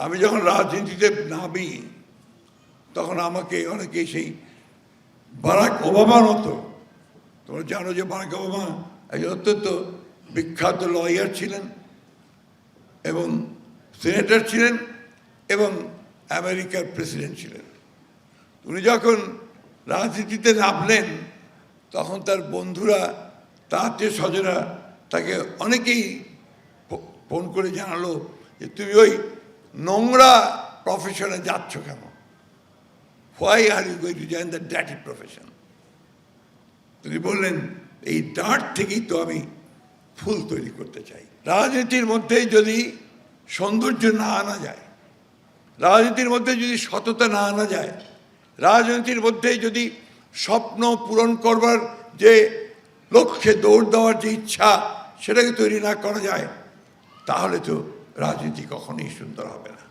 আমি যখন রাজনীতিতে নামি, তখন আমাকে অনেকে সেই বারাক ওবামার মতো, তোমরা জানো যে বারাক ওবামা একজন অত্যন্ত বিখ্যাত লয়ার ছিলেন এবং সিনেটর ছিলেন এবং আমেরিকার প্রেসিডেন্ট ছিলেন। উনি যখন রাজনীতিতে নামলেন, তখন তার বন্ধুরা, তার আত্মীয় স্বজনরা তাকে অনেকেই ফোন করে জানালো যে, তুমি ওই নোংরা প্রফেশনে যাচ্ছ কেন? Why are you going to join the ড্যাটি profession তিনি বললেন, এই ডাঁট থেকেই তো আমি ফুল তৈরি করতে চাই। রাজনীতির মধ্যে যদি সৌন্দর্য না আনা যায়, রাজনীতির মধ্যে যদি সততা না আনা যায়, রাজনীতির মধ্যে যদি স্বপ্ন পূরণ করবার যে লক্ষ্যে দৌড় দেওয়ার যে ইচ্ছা সেটাকে তৈরি না করা যায়, তাহলে তো রাজনীতি কখনোই সুন্দর হবে না।